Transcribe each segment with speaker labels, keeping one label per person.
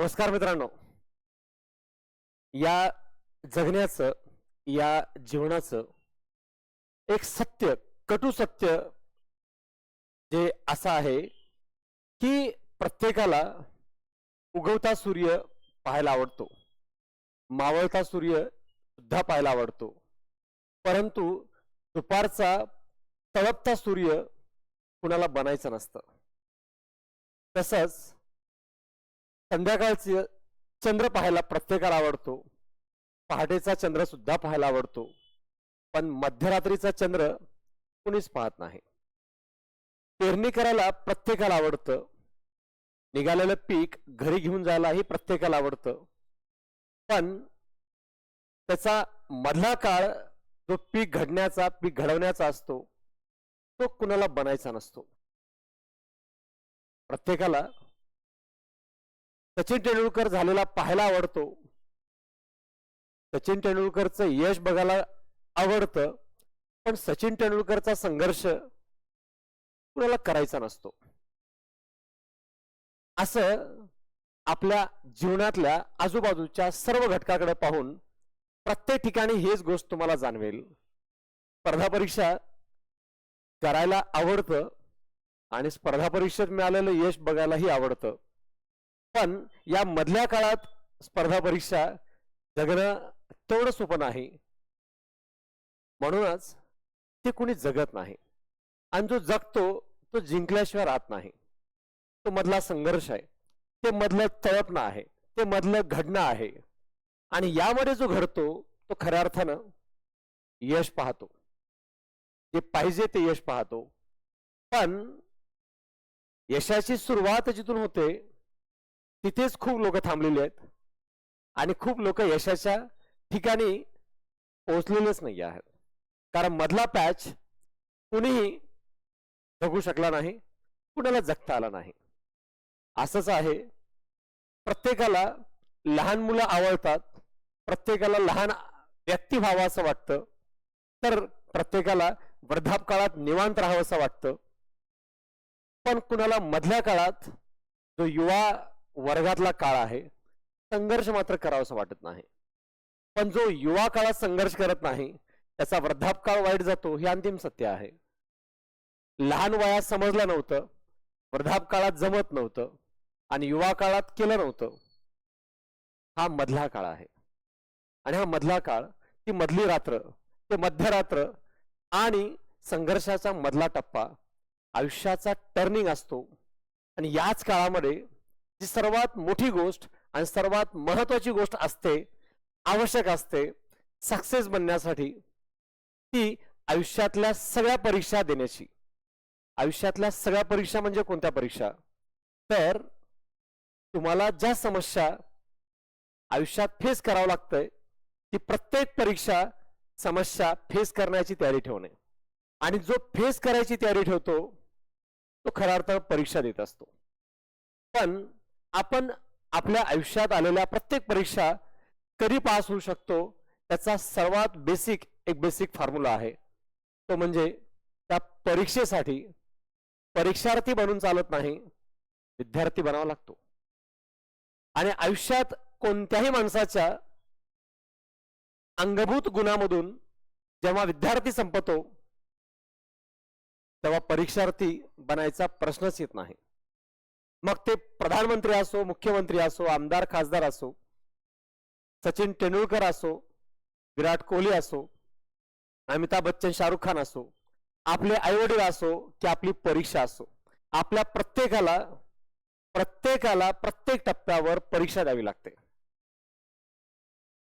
Speaker 1: नमस्कार मित्रांनो. या जगण्याचं या जीवनाचं एक सत्य कटू सत्य जे असं आहे की प्रत्येकाला उगवता सूर्य पाहायला आवडतो. मावळता सूर्य सुद्धा पाहायला आवडतो. परंतु दुपारचा तळपता सूर्य कुणाला बनायचं नसतं. तसंच संध्याकाळचे चंद्र पाहायला प्रत्येकाला आवडतो. पहाटेचा चंद्र सुद्धा पाहायला आवडतो. पण मध्यरात्रीचा चंद्र कुणीच पाहत नाही. पेरणी करायला प्रत्येकाला आवडतं. निघालेलं पीक घरी घेऊन जायलाही प्रत्येकाला आवडतं. पण त्याचा मधला काळ जो पीक घडण्याचा पीक घडवण्याचा असतो तो कुणाला बनायचा नसतो. प्रत्येकाला सचिन तेंडुलकर झालेला पाहायला आवडतो. सचिन तेंडुलकरचं यश बघायला आवडतं पण सचिन तेंडुलकरचा संघर्ष कुणाला करायचा नसतो. असं आपल्या जीवनातल्या आजूबाजूच्या सर्व घटकाकडे पाहून प्रत्येक ठिकाणी हेच गोष्ट तुम्हाला जाणवेल. स्पर्धा परीक्षा करायला आवडतं आणि स्पर्धा परीक्षेत मिळालेलं यश बघायलाही आवडतं. पण या मधल्या काळात स्पर्धा परीक्षा जगणं तेवढं सोपं नाही. म्हणूनच ते कुणी जगत नाही. आणि जो जगतो तो जिंकल्याशिवाय राहत नाही. तो मधला संघर्ष आहे. ते मधलं तळपणं आहे. ते मधलं घडणं आहे. आणि यामध्ये जो घडतो तो खऱ्या अर्थानं यश पाहतो. जे पाहिजे ते यश पाहतो. पण यशाची सुरुवात जिथून होते तिथेच खूप लोक थांबलेले आहेत. आणि खूप लोक यशाच्या ठिकाणी पोहोचलेलेच नाही आहेत. कारण मधला पॅच कुणीही जगू शकला नाही कुणाला जगता आला नाही. असंच आहे. प्रत्येकाला लहान मुलं आवडतात प्रत्येकाला लहान व्यक्ती व्हावं असं वाटतं तर प्रत्येकाला वृद्धापकाळात निवांत राहावं असं वाटतं. पण कुणाला मधल्या काळात जो युवा वर्गातला काळ आहे. संघर्ष मात्र करावासा वाटत नाही. पण जो युवा काळात संघर्ष करत नाही त्याचा वृद्धापकाळ वाईट जातो हे अंतिम सत्य आहे. लहान वयात समजलं नव्हतं. वृद्धापकाळात जमत नव्हतं. आणि युवा काळात केलं नव्हतं. हा मधला काळ आहे. आणि हा मधला काळ ती मधली रात्र ते मध्यरात्र आणि संघर्षाचा मधला टप्पा आयुष्याचा टर्निंग असतो. आणि याच काळामध्ये जी सर्वात मोठी गोष्ट आणि सर्वात महत्वाची गोष्ट असते आवश्यक असते सक्सेस बनण्यासाठी ती आयुष्यातल्या सगळ्या परीक्षा देण्याची. आयुष्यातल्या सगळ्या परीक्षा म्हणजे कोणत्या परीक्षा? तर तुम्हाला ज्या समस्या आयुष्यात फेस करावं लागतंय ती प्रत्येक परीक्षा समस्या फेस करण्याची तयारी ठेवणे. आणि जो फेस करायची तयारी ठेवतो तो खऱ्या अर्थानं परीक्षा देत असतो. पण आपण आपल्या आयुष्यात आलेल्या प्रत्येक परीक्षा कधी पास होऊ शकतो त्याचा सर्वात बेसिक एक बेसिक फॉर्म्युला आहे. तो म्हणजे त्या परीक्षेसाठी परीक्षार्थी बनून चालत नाही विद्यार्थी बनावा लागतो. आणि आयुष्यात कोणत्याही माणसाच्या अंगभूत गुणामधून जेव्हा विद्यार्थी संपतो तेव्हा परीक्षार्थी बनायचा प्रश्नच येत नाही. मग ते प्रधानमंत्री असो मुख्यमंत्री असो आमदार खासदार असो सचिन तेंडुलकर असो विराट कोहली असो अमिताभ बच्चन शाहरुख खान असो आपले आईवडील असो की आपली परीक्षा असो आपल्या प्रत्येकाला प्रत्येकाला प्रत्येक टप्प्यावर परीक्षा द्यावी लागते.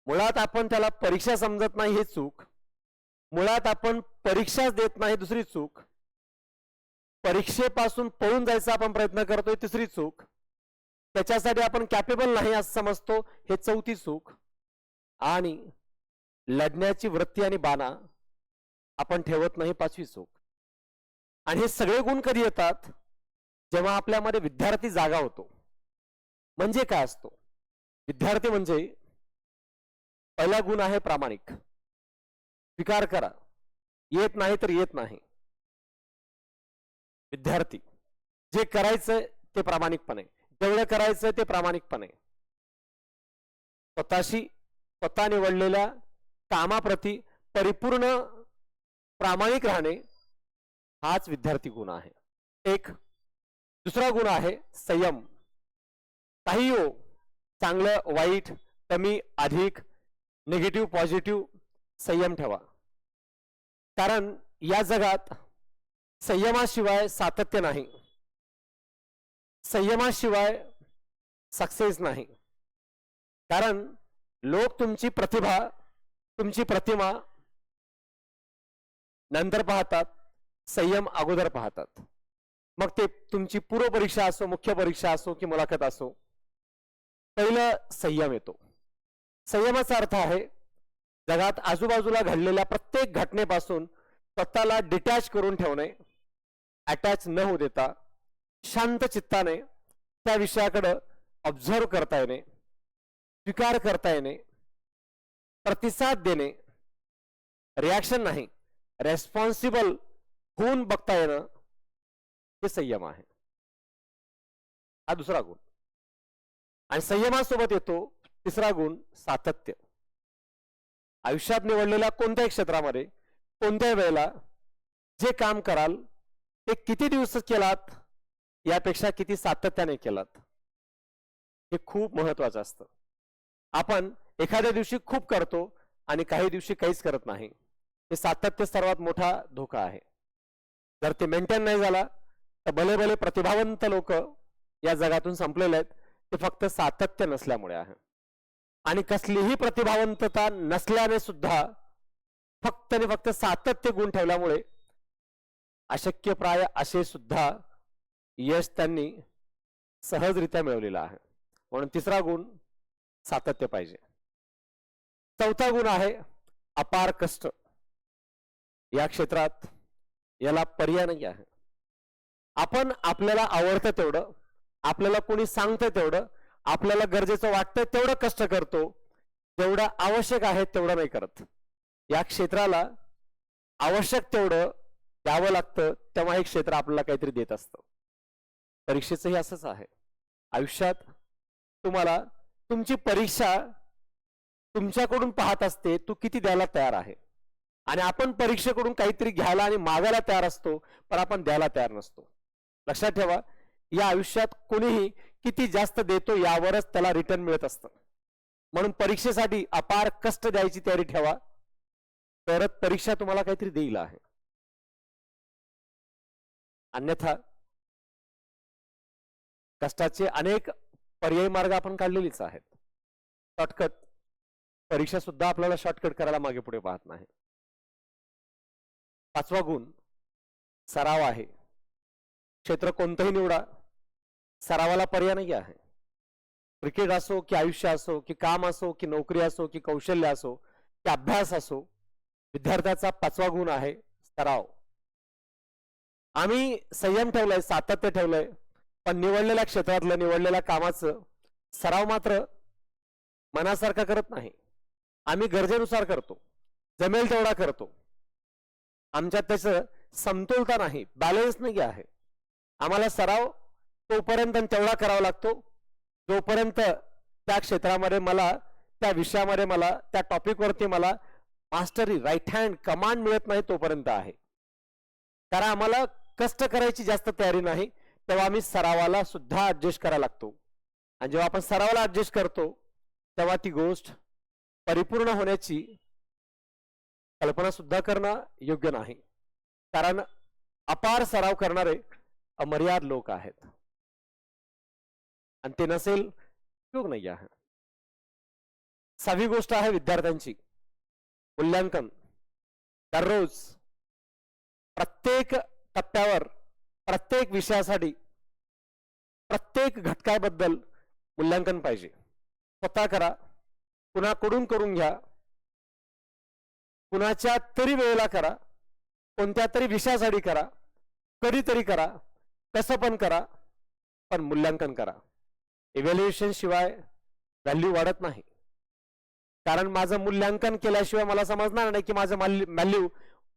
Speaker 1: मुळात आपण त्याला परीक्षा समजत नाही हे चूक. मुळात आपण परीक्षाच देत नाही दुसरी चूक. परीक्षेपासून पळून जायचा आपण प्रयत्न करतोय तिसरी चूक. त्याच्यासाठी आपण कॅपेबल नाही असं समजतो हे चौथी चूक. आणि लढण्याची वृत्ती आणि बाणा आपण ठेवत नाही पाचवी चूक. आणि हे सगळे गुण कधी येतात? जेव्हा आपल्यामध्ये विद्यार्थी जागा होतो. म्हणजे काय असतो? विद्यार्थी म्हणजे पहिला गुण आहे प्रामाणिक. स्वीकार करा. येत नाही तर येत नाही. विद्यार्थी जे करायचंय ते प्रामाणिकपणे. जेवढं करायचं ते प्रामाणिकपणे. स्वतःशी स्वतः निवडलेल्या कामाप्रती परिपूर्ण प्रामाणिक राहणे हाच विद्यार्थी गुण आहे. एक दुसरा गुण आहे संयम. काही हो चांगलं वाईट कमी अधिक निगेटिव्ह पॉझिटिव्ह संयम ठेवा. कारण या जगात संयमाशिवाय सातत्य नाही. संयमाशिवाय सक्सेस नाही. कारण लोक तुमची प्रतिभा तुमची प्रतिमा नंतर पाहतात संयम अगोदर पाहतात. मग ते तुमची पूर्व परीक्षा असो मुख्य परीक्षा असो की मुलाखत असो पहिलं संयम येतो. संयमाचा अर्थ आहे जगात आजूबाजूला घडलेल्या प्रत्येक घटनेपासून स्वतःला डिटॅच करून ठेवणे अटॅच न होऊ देता शांत चित्ताने त्या विषयाकडं ऑब्झर्व करता येणे स्वीकार करता येणे प्रतिसाद देणे. रिॲक्शन नाही. रेस्पॉन्सिबल होऊन बघता येणं हे संयम आहे. हा दुसरा गुण. आणि संयमासोबत येतो तिसरा गुण सातत्य. आयुष्यात निवडलेल्या कोणत्याही क्षेत्रामध्ये कोणत्याही वेळेला जे काम कराल ते किती दिवस केलात? यापेक्षा किती सातत्याने केलात? हे खूप महत्वाचं असतं. आपण एखाद्या दिवशी खूप करतो आणि काही दिवशी काहीच करत नाही. हे सातत्य सर्वात मोठा धोका आहे. जर ते मेंटेन नाही झाला तर भले भले प्रतिभावंत लोक या जगातून संपलेले आहेत ते फक्त सातत्य नसल्यामुळे आहे. आणि कसलीही प्रतिभावंतता नसल्याने सुद्धा फक्त आणि फक्त सातत्य गुण ठेवल्यामुळे अशक्यप्राय असे सुद्धा यश त्यांनी सहजरित्या मिळवलेलं आहे. म्हणून तिसरा गुण सातत्य पाहिजे. चौथा गुण आहे अपार कष्ट. या क्षेत्रात याला पर्याय नाही आहे. आपण आपल्याला आवडतं तेवढं आपल्याला कोणी सांगतं तेवढं आपल्याला गरजेचं वाटतं तेवढं कष्ट करतो जेवढं आवश्यक आहे तेवढं नाही करत. या क्षेत्राला आवश्यक तेवढं द्यावं लागतं तेव्हा हे क्षेत्र आपल्याला काहीतरी देत असतं. परीक्षेचंही असंच आहे. आयुष्यात तुम्हाला तुमची परीक्षा तुमच्याकडून पाहत असते तू किती द्यायला तयार आहे. आणि आपण परीक्षेकडून काहीतरी घ्यायला आणि मागायला तयार असतो पण आपण द्यायला तयार नसतो. लक्षात ठेवा या आयुष्यात कोणीही किती जास्त देतो यावरच त्याला रिटर्न मिळत असतं. म्हणून परीक्षेसाठी अपार कष्ट द्यायची तयारी ठेवा. तरच परीक्षा तुम्हाला काहीतरी देईल आहे. अन्यथा कष्टाचे अनेक पर्यायी मार्ग आपण काढलेलीच आहेत. शॉर्टकट परीक्षा सुद्धा आपल्याला शॉर्टकट करायला मागे पुढे पाहत नाही. पाचवा गुण सराव आहे. क्षेत्र कोणतंही निवडा सरावाला पर्याय नाही आहे. क्रिकेट असो की आयुष्य असो की काम असो की नोकरी असो की कौशल्य असो की अभ्यास असो विद्यार्थ्याचा पाचवा गुण आहे सराव. आम्ही संयम ठेवलाय सातत्य ठेवलंय पण निवडलेल्या क्षेत्रातलं निवडलेल्या कामाचं सराव मात्र मनासारखा करत नाही. आम्ही गरजेनुसार करतो जमेल तेवढा करतो. आमच्यात त्याचं समतोलता नाही बॅलन्स नाही आहे. आम्हाला सराव तोपर्यंत तेवढा करावा लागतो. जोपर्यंत त्या क्षेत्रामध्ये मला त्या विषयामध्ये मला त्या टॉपिकवरती मला मास्टरी राईट हँड कमांड मिळत नाही तोपर्यंत आहे. कारण आम्हाला कष्ट करायची जास्त तयारी नाही तेव्हा आम्ही सरावाला सुद्धा ऍडजस्ट करायला लागतो. आणि जेव्हा आपण सरावाला ऍडजस्ट करतो तेव्हा ती गोष्ट परिपूर्ण होण्याची कल्पना सुद्धा करणं योग्य नाही. कारण अपार सराव करणारे अमर्याद लोक आहेत. आणि ते नसेल योग नाही आहे. सहावी गोष्ट आहे विद्यार्थ्यांची. मूल्यांकन. दररोज प्रत्येक टप्प्यावर प्रत्येक विषयासाठी प्रत्येक घटकाबद्दल मूल्यांकन पाहिजे. स्वतः करा. कुणाकडून करून घ्या. कुणाच्या तरी वेळेला करा. कोणत्या तरी विषयासाठी करा. कधीतरी करा. कसं पण करा. पण मूल्यांकन करा. इव्हॅल्युएशन शिवाय व्हॅल्यू वाढत नाही. कारण माझं मूल्यांकन केल्याशिवाय मला समजणार नाही की माझं व्हॅल्यू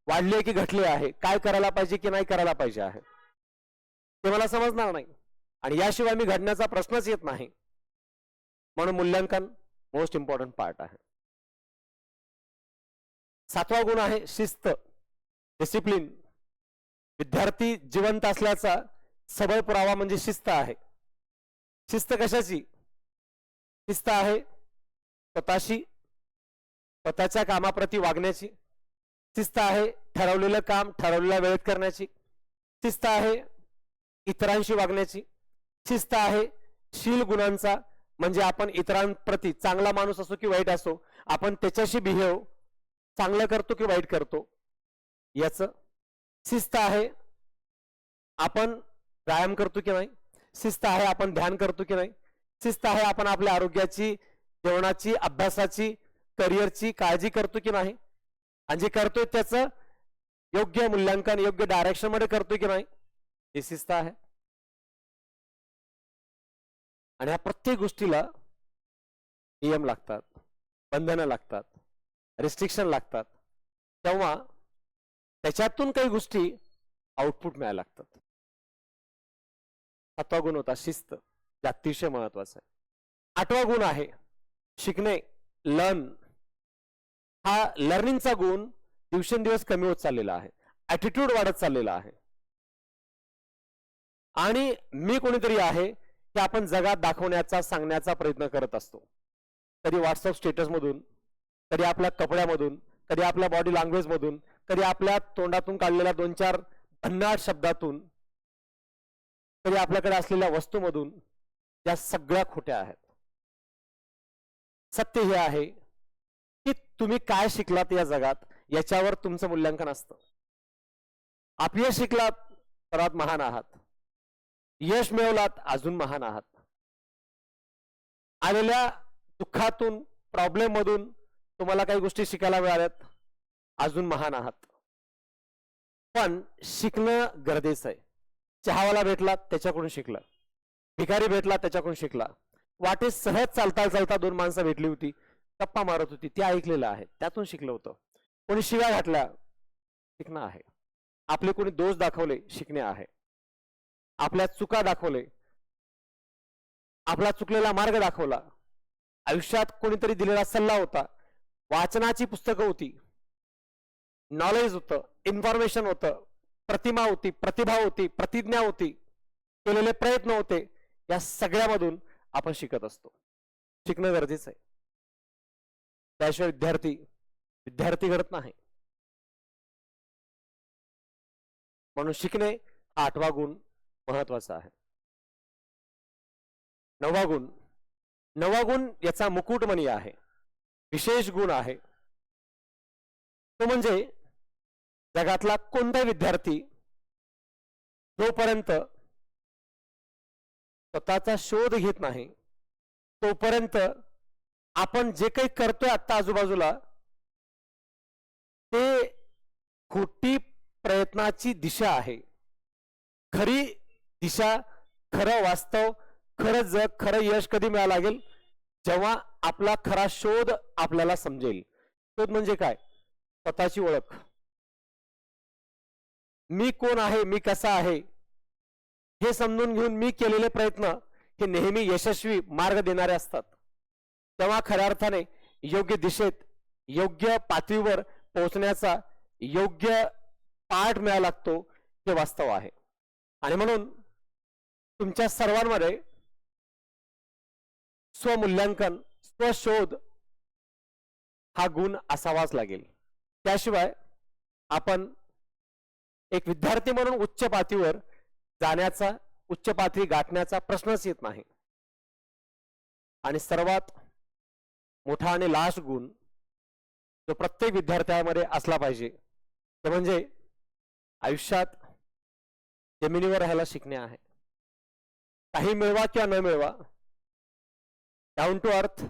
Speaker 1: वाढले की घटले आहे काय करायला पाहिजे की नाही करायला पाहिजे आहे. ते मला समजणार नाही. आणि याशिवाय मी घडण्याचा प्रश्नच येत नाही. म्हणून मूल्यांकन मोस्ट इम्पॉर्टंट पार्ट आहे. सातवा गुण आहे शिस्त डिसिप्लिन विद्यार्थी जिवंत असल्याचा सबळ पुरावा म्हणजे शिस्त आहे. शिस्त कशाची? शिस्त आहे स्वतःशी स्वतःच्या कामाप्रती वागण्याची. शिस्त आहे ठरवलेलं काम ठरवलेल्या वेळेत करण्याची. शिस्त आहे इतरांशी वागण्याची. शिस्त आहे शील गुणांचा. म्हणजे आपण इतरांप्रती चांगला माणूस असो की वाईट असो आपण त्याच्याशी बिहेव चांगलं करतो की वाईट करतो. याच. शिस्त आहे आपण व्यायाम करतो की नाही? शिस्त आहे आपण ध्यान करतो की नाही? शिस्त आहे आपण आपल्या आरोग्याची जेवणाची अभ्यासाची करिअरची काळजी करतो की नाही? आणि जे करतोय त्याचं योग्य मूल्यांकन योग्य डायरेक्शनमध्ये करतोय की नाही ही शिस्त आहे. आणि ह्या प्रत्येक गोष्टीला नियम लागतात बंधनं लागतात रिस्ट्रिक्शन लागतात. तेव्हा त्याच्यातून काही गोष्टी आउटपुट मिळायला लागतात. सातवा गुण होता शिस्त जे अतिशय महत्त्वाचा आहे. आठवा गुण आहे शिकणे लर्न हा लर्निंगचा गुण दिवसेंदिवस कमी होत चाललेला आहे. ॲटिट्यूड वाढत चाललेला आहे. आणि मी कोणीतरी आहे की आपण जगात दाखवण्याचा सांगण्याचा प्रयत्न करत असतो. कधी व्हॉट्सअप स्टेटस मधून कधी आपल्या कपड्यामधून कधी आपल्या बॉडी लँग्वेज मधून कधी आपल्या तोंडातून काढलेल्या दोन चार भन्नाट शब्दातून कधी आपल्याकडे असलेल्या वस्तूमधून या सगळ्या खोट्या आहेत. सत्य हे आहे तुम्ही काय शिकलात या जगात? याच्यावर तुमचं मूल्यांकन असतं. अपयश शिकलात सर्वात महान आहात. यश मिळवलात अजून महान आहात. आलेल्या दुःखातून प्रॉब्लेम मधून तुम्हाला काही गोष्टी शिकायला मिळाल्यात अजून महान आहात. पण शिकणं गरजेचं आहे. चहावाला भेटला त्याच्याकडून शिकला. भिकारी भेटला त्याच्याकडून शिकला. वाटे सहज चालता चालता दोन माणसं भेटली होती. गप्पा मारत होती ते ऐकलेलं आहे. त्यातून शिकलं होतं. कोणी शिव्या घातल्या शिकणं आहे. आपले कोणी दोष दाखवले शिकणे आहे. आपल्या चुका दाखवले आपला चुकलेला मार्ग दाखवला. आयुष्यात कोणीतरी दिलेला सल्ला होता. वाचनाची पुस्तकं होती. नॉलेज होतं. इन्फॉर्मेशन होतं. प्रतिमा होती प्रतिभा होती प्रतिज्ञा होती. केलेले प्रयत्न होते. या सगळ्यामधून आपण शिकत असतो. शिकणं गरजेचं आहे. त्याशिवाय विद्यार्थी विद्यार्थी घडत नाही. म्हणून शिकणे हा आठवा गुण महत्त्वाचा आहे. नववा गुण नववा गुण याचा मुकुटमणी आहे. विशेष गुण आहे. तो म्हणजे जगातला कोणता विद्यार्थी जोपर्यंत स्वतःचा शोध घेत नाही तोपर्यंत आपण जे काही करतोय आता आजूबाजूला ते खोटी प्रयत्नाची दिशा आहे. खरी दिशा खरं वास्तव खरं जग खरं यश कधी मिळावं लागेल? जेव्हा आपला खरा शोध आपल्याला समजेल. शोध म्हणजे काय? स्वतःची ओळख. मी कोण आहे? मी कसा आहे? हे समजून घेऊन मी केलेले प्रयत्न हे नेहमी यशस्वी मार्ग देणारे असतात. तेव्हा खऱ्या अर्थाने योग्य दिशेत योग्य पातळीवर पोहोचण्याचा योग्य पाठ मिळावा लागतो हे वास्तव आहे. आणि म्हणून तुमच्या सर्वांमध्ये स्वमूल्यांकन स्वशोध हा गुण असावाच लागेल. त्याशिवाय आपण एक विद्यार्थी म्हणून उच्च पातळीवर जाण्याचा उच्च पातळी गाठण्याचा प्रश्नच येत नाही. आणि सर्वात मोठा आणि लास्ट गुण जो प्रत्येक विद्यार्थ्यामध्ये असला पाहिजे. ते म्हणजे आयुष्यात जमिनीवर राहायला शिकणे आहे. काही मिळवा किंवा न मिळवा डाऊन टू अर्थ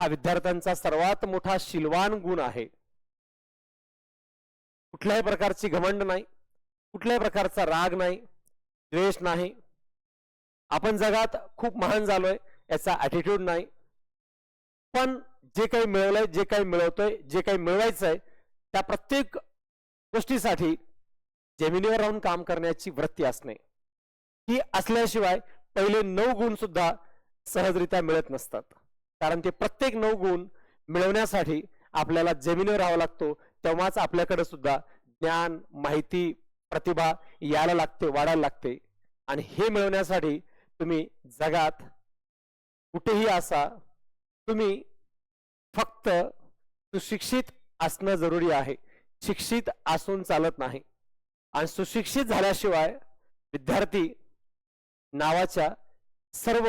Speaker 1: हा विद्यार्थ्यांचा सर्वात मोठा शिलवान गुण आहे. कुठल्याही प्रकारची घमंड नाही कुठल्याही प्रकारचा राग नाही द्वेष नाही. आपण जगात खूप महान झालोय याचा ॲटिट्यूड नाही. पण जे काही मिळवलंय जे काही मिळवतोय जे काही मिळवायचंय त्या प्रत्येक गोष्टीसाठी जमिनीवर राहून काम करण्याची वृत्ती असणे. ही असल्याशिवाय पहिले नऊ गुण सुद्धा सहजरित्या मिळत नसतात. कारण ते प्रत्येक नऊ गुण मिळवण्यासाठी आपल्याला जमिनीवर राहावा लागतो तेव्हाच आपल्याकडे सुद्धा ज्ञान माहिती प्रतिभा यायला लागते वाढायला लागते. आणि हे मिळवण्यासाठी तुम्ही जगात कुठेही असा तुम्ही फक्त सुशिक्षित असणं जरुरी आहे. शिक्षित असून चालत नाही. आणि सुशिक्षित झाल्याशिवाय विद्यार्थी नावाच्या सर्व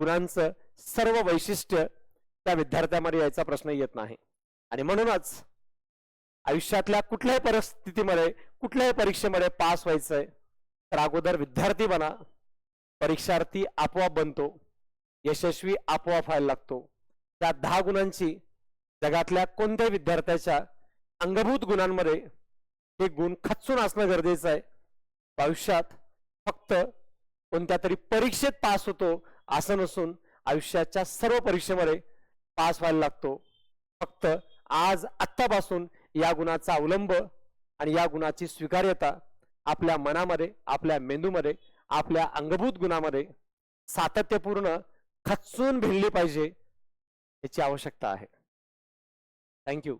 Speaker 1: गुणांचं सर्व वैशिष्ट्य त्या विद्यार्थ्यामध्ये यायचा प्रश्न येत नाही. आणि म्हणूनच आयुष्यातल्या कुठल्याही परिस्थितीमध्ये कुठल्याही परीक्षेमध्ये पास व्हायचंय तर अगोदर विद्यार्थी बना. परीक्षार्थी आपोआप बनतो. यशस्वी आपोआप व्हायला लागतो. त्या दहा गुणांची जगातल्या कोणत्याही विद्यार्थ्याच्या अंगभूत गुणांमध्ये हे गुण खचून असणं गरजेचं आहे. आयुष्यात फक्त कोणत्या तरी परीक्षेत पास होतो असं नसून आयुष्याच्या सर्व परीक्षेमध्ये पास व्हायला लागतो. फक्त आज आत्तापासून या गुणाचा अवलंब आणि या गुणाची स्वीकार्यता आपल्या मनामध्ये आपल्या मेंदूमध्ये आपल्या अंगभूत गुणामध्ये सातत्यपूर्ण खचून भिडली पाहिजे. याची आवश्यकता आहे. थँक्यू